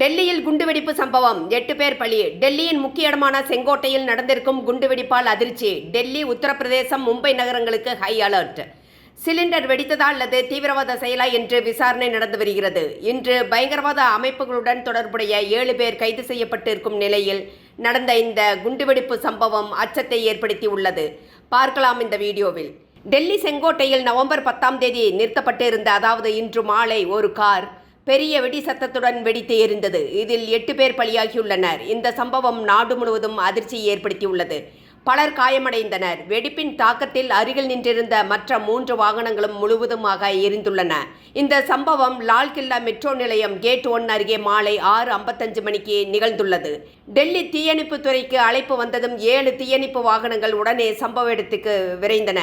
டெல்லியில் குண்டுவெடிப்பு சம்பவம். எட்டு பேர் பலி. டெல்லியின் முக்கிய இடமான செங்கோட்டையில் நடந்திருக்கும் குண்டுவெடிப்பால் அதிர்ச்சி. டெல்லி உத்தரப்பிரதேசம் மும்பை நகரங்களுக்கு ஹை அலர்ட். சிலிண்டர் வெடித்ததா அல்லது தீவிரவாத செயலா என்று விசாரணை நடந்து வருகிறது. இன்று பயங்கரவாத அமைப்புகளுடன் தொடர்புடைய ஏழு பேர் கைது செய்யப்பட்டு இருக்கும் நிலையில் நடந்த இந்த குண்டுவெடிப்பு சம்பவம் அச்சத்தை ஏற்படுத்தி உள்ளது பார்க்கலாம் இந்த வீடியோவில். டெல்லி செங்கோட்டையில் நவம்பர் பத்தாம் தேதி நிறுத்தப்பட்டிருந்த அதாவது இன்று மாலை ஒரு கார் பெரிய வெடி சத்தத்துடன் வெடித்து எரிந்தது. இதில் எட்டு பேர் பலியாகியுள்ளனர். இந்த சம்பவம் நாடு முழுவதும் அதிர்ச்சியை ஏற்படுத்தியுள்ளது. பலர் காயமடைந்தனர். வெடிப்பின் தாக்கத்தில் அருகில் நின்றிருந்த மற்ற மூன்று வாகனங்களும் முழுவதுமாக எரிந்துள்ளன. இந்த சம்பவம் லால்கில்லா மெட்ரோ நிலையம் கேட் ஒன் அருகே மாலை ஆறு ஐம்பத்தஞ்சு மணிக்கு நிகழ்ந்துள்ளது. டெல்லி தீயணைப்பு துறைக்கு அழைப்பு வந்ததும் ஏழு தீயணைப்பு வாகனங்கள் உடனே சம்பவ இடத்துக்கு விரைந்தன.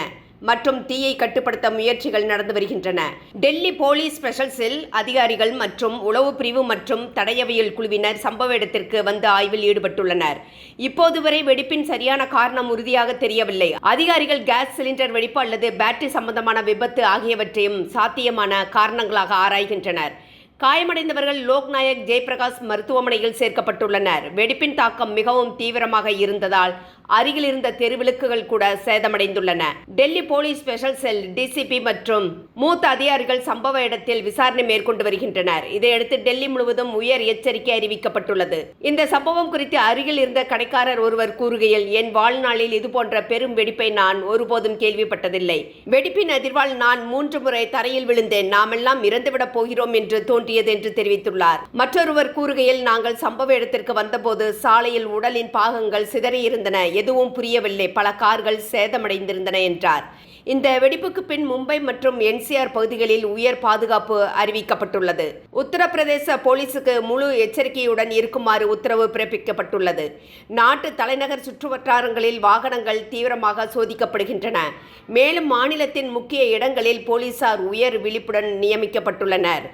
மற்றும் தீயை கட்டுப்படுத்த முயற்சிகள் நடந்து வருகின்றன. டெல்லி போலீஸ் ஸ்பெஷல் செல் அதிகாரிகள் மற்றும் உளவு பிரிவு மற்றும் தடயவியல் குழுவினர் சம்பவ இடத்திற்கு வந்து ஆய்வில் ஈடுபட்டுள்ளனர். இப்போது வரை வெடிப்பின் சரியான காரணம் உறுதியாக தெரியவில்லை. அதிகாரிகள் கேஸ் சிலிண்டர் வெடிப்பு அல்லது பேட்டரி சம்பந்தமான விபத்து ஆகியவற்றையும் சாத்தியமான காரணங்களாக ஆராய்கின்றனர். காயமடைந்தவர்கள் லோக்நாயக் ஜெயபிரகாஷ் மருத்துவமனையில் சேர்க்கப்பட்டுள்ளனர். வெடிப்பின் தாக்கம் மிகவும் தீவிரமாக இருந்ததால் அருகில் இருந்த தெருவிளக்குகள் கூட சேதமடைந்துள்ளன. Delhi police special cell DCP மற்றும் மூத்த அதிகாரிகள் சம்பவ இடத்தில் விசாரணை மேற்கொண்டு வருகின்றனர். இதையடுத்து டெல்லி முழுவதும் உயர் எச்சரிக்கை அறிவிக்கப்பட்டுள்ளது. இந்த சம்பவம் குறித்து அருகில் இருந்த கடைக்காரர் ஒருவர் கூறுகையில் என் வாழ்நாளில் இதுபோன்ற பெரும் வெடிப்பை நான் ஒருபோதும் கேள்விப்பட்டதில்லை. வெடிப்பின் அதிர்வால் நான் மூன்று முறை தரையில் விழுந்தேன். நாமெல்லாம் இறந்துவிடப் போகிறோம் என்று தோன்றியது என்று தெரிவித்துள்ளார். மற்றொருவர் கூறுகையில் நாங்கள் சம்பவ இடத்திற்கு வந்தபோது சாலையில் உடலின் பாகங்கள் சிதறியிருந்தன. எதுவும் புரியவில்லை. பல கார்கள் சேதமடைந்திருந்தன என்றார். இந்த வெடிப்புக்கு பின் மும்பை மற்றும் என்சிஆர் பகுதிகளில் உயர் பாதுகாப்பு அறிவிக்கப்பட்டுள்ளது. உத்தரப்பிரதேச போலீசுக்கு முழு எச்சரிக்கையுடன் இருக்குமாறு உத்தரவு பிறப்பிக்கப்பட்டுள்ளது. நாட்டு தலைநகர் சுற்றுவட்டாரங்களில் வாகனங்கள் தீவிரமாக சோதிக்கப்படுகின்றன. மேலும் மாநிலத்தின் முக்கிய இடங்களில் போலீசார் உயர் விழிப்புடன் நியமிக்கப்பட்டுள்ளனர்.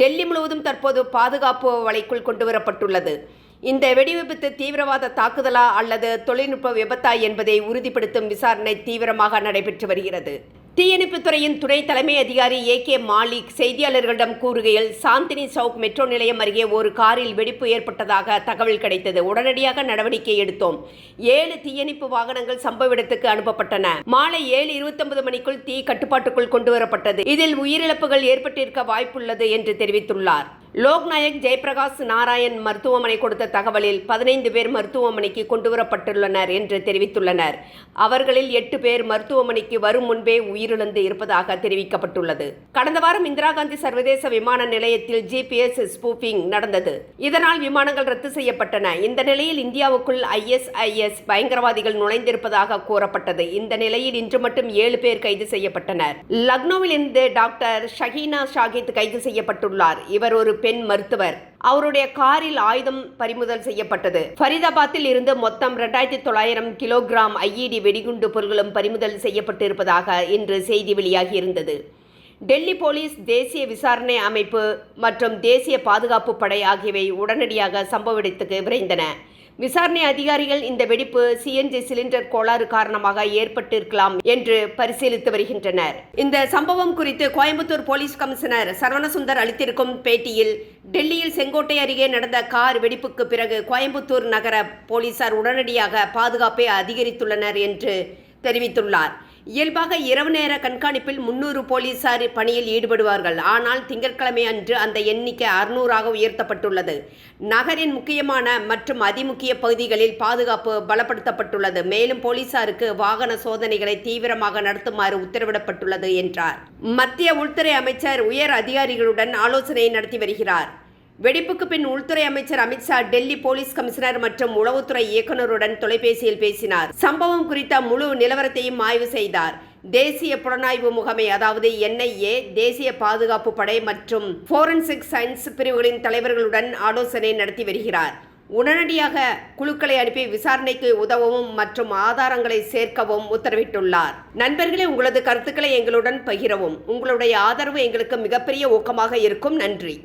டெல்லி முழுவதும் தற்போது பாதுகாப்பு வலைக்குள் கொண்டுவரப்பட்டுள்ளது. இந்த வெடிவிபத்து தீவிரவாத தாக்குதலா அல்லது தொழில்நுட்ப விபத்தா என்பதை உறுதிப்படுத்தும் விசாரணை தீவிரமாக நடைபெற்று வருகிறது. தீயணைப்புத்துறையின் துணை தலைமை அதிகாரி ஏ கே மாலிக் செய்தியாளர்களிடம் கூறுகையில் சாந்தினி சவுக் மெட்ரோ நிலையம் அருகே ஒரு காரில் வெடிப்பு ஏற்பட்டதாக தகவல் கிடைத்தது. உடனடியாக நடவடிக்கை எடுத்தோம். ஏழு தீயணைப்பு வாகனங்கள் சம்பவ இடத்துக்கு அனுப்பப்பட்டன. மாலை ஏழு இருபத்தொன்பது மணிக்குள் தீ கட்டுப்பாட்டுக்குள் கொண்டுவரப்பட்டது. இதில் உயிரிழப்புகள் ஏற்பட்டிருக்க வாய்ப்புள்ளது என்று தெரிவித்துள்ளார். லோக்நாயக் ஜெயபிரகாஷ் நாராயண் மருத்துவமனை கொடுத்த தகவலில் பதினைந்து பேர் மருத்துவமனைக்கு கொண்டுவரப்பட்டுள்ளனர் என்று தெரிவித்துள்ளனர். அவர்களில் எட்டு பேர் மருத்துவமனைக்கு வரும் முன்பே உயிரிழந்து இருப்பதாக தெரிவிக்கப்பட்டுள்ளது. கடந்த வாரம் இந்திரா காந்தி சர்வதேச விமான நிலையத்தில் ஜிபிஎஸ் ஸ்பூப்பிங் நடந்தது. இதனால் விமானங்கள் ரத்து செய்யப்பட்டன. இந்த நிலையில் இந்தியாவுக்குள் ஐஎஸ்ஐஎஸ் பயங்கரவாதிகள் நுழைந்திருப்பதாக கூறப்பட்டது. இந்த நிலையில் இன்று மட்டும் ஏழு பேர் கைது செய்யப்பட்டனர். லக்னோவில் இருந்து டாக்டர் ஷஹீனா ஷாகித் கைது செய்யப்பட்டுள்ளார். இவர் ஒரு பெண் மருத்துவர். அவருடைய காரில் ஆயுதம் பறிமுதல் செய்யப்பட்டது. ஃபரிதாபாத்தில் இருந்து மொத்தம் ரெண்டாயிரத்தி தொள்ளாயிரம் கிலோகிராம் ஐஇடி வெடிகுண்டு பொருட்களும் பறிமுதல் செய்யப்பட்டிருப்பதாக இன்று செய்தி வெளியாகி இருந்தது டெல்லி போலீஸ் தேசிய விசாரணை அமைப்பு மற்றும் தேசிய பாதுகாப்பு படை ஆகியவை உடனடியாக சம்பவ இடத்துக்கு விரைந்தன. விசாரணை அதிகாரிகள் இந்த வெடிப்பு சிஎன்ஜி சிலிண்டர் கோளாறு காரணமாக ஏற்பட்டிருக்கலாம் என்று பரிசீலித்து வருகின்றனர். இந்த சம்பவம் குறித்து கோயம்புத்தூர் போலீஸ் கமிஷனர் சரவணசுந்தர் அளித்திருக்கும் பேட்டியில் டெல்லியில் செங்கோட்டை அருகே நடந்த கார் வெடிப்புக்கு பிறகு கோயம்புத்தூர் நகர போலீசார் உடனடியாக பாதுகாப்பை அதிகரித்துள்ளனர் என்று தெரிவித்துள்ளார். இயல்பாக இரவு நேர கண்காணிப்பில் முன்னூறு போலீசார் பணியில் ஈடுபடுவார்கள். ஆனால் திங்கட்கிழமை அன்று அந்த எண்ணிக்கை அறுநூறாக உயர்த்தப்பட்டுள்ளது. நகரின் முக்கியமான மற்றும் அதிமுக்கிய பகுதிகளில் பாதுகாப்பு பலப்படுத்தப்பட்டுள்ளது. மேலும் போலீசாருக்கு வாகன சோதனைகளை தீவிரமாக நடத்துமாறு உத்தரவிடப்பட்டுள்ளது என்றார். மத்திய உள்துறை அமைச்சர் உயர் அதிகாரிகளுடன் ஆலோசனை நடத்தி வருகிறார். வெடிப்புக்கு பின் உள்துறை அமைச்சர் அமித்ஷா டெல்லி போலீஸ் கமிஷனர் மற்றும் உளவுத்துறை இயக்குநருடன் தொலைபேசியில் பேசினார். சம்பவம் குறித்த முழு நிலவரத்தையும் ஆய்வு செய்தார். தேசிய புலனாய்வு முகமை அதாவது என்ஐஏ தேசிய பாதுகாப்பு படை மற்றும் போரன்சிக் சயின்ஸ் பிரிவுகளின் தலைவர்களுடன் ஆலோசனை நடத்தி வருகிறார். உடனடியாக குழுக்களை அனுப்பி விசாரணைக்கு உதவவும் மற்றும் ஆதாரங்களை சேர்க்கவும் உத்தரவிட்டுள்ளார். நண்பர்களே உங்களது கருத்துக்களை எங்களுடன் பகிரவும். உங்களுடைய ஆதரவு எங்களுக்கு மிகப்பெரிய ஊக்கமாக இருக்கும். நன்றி.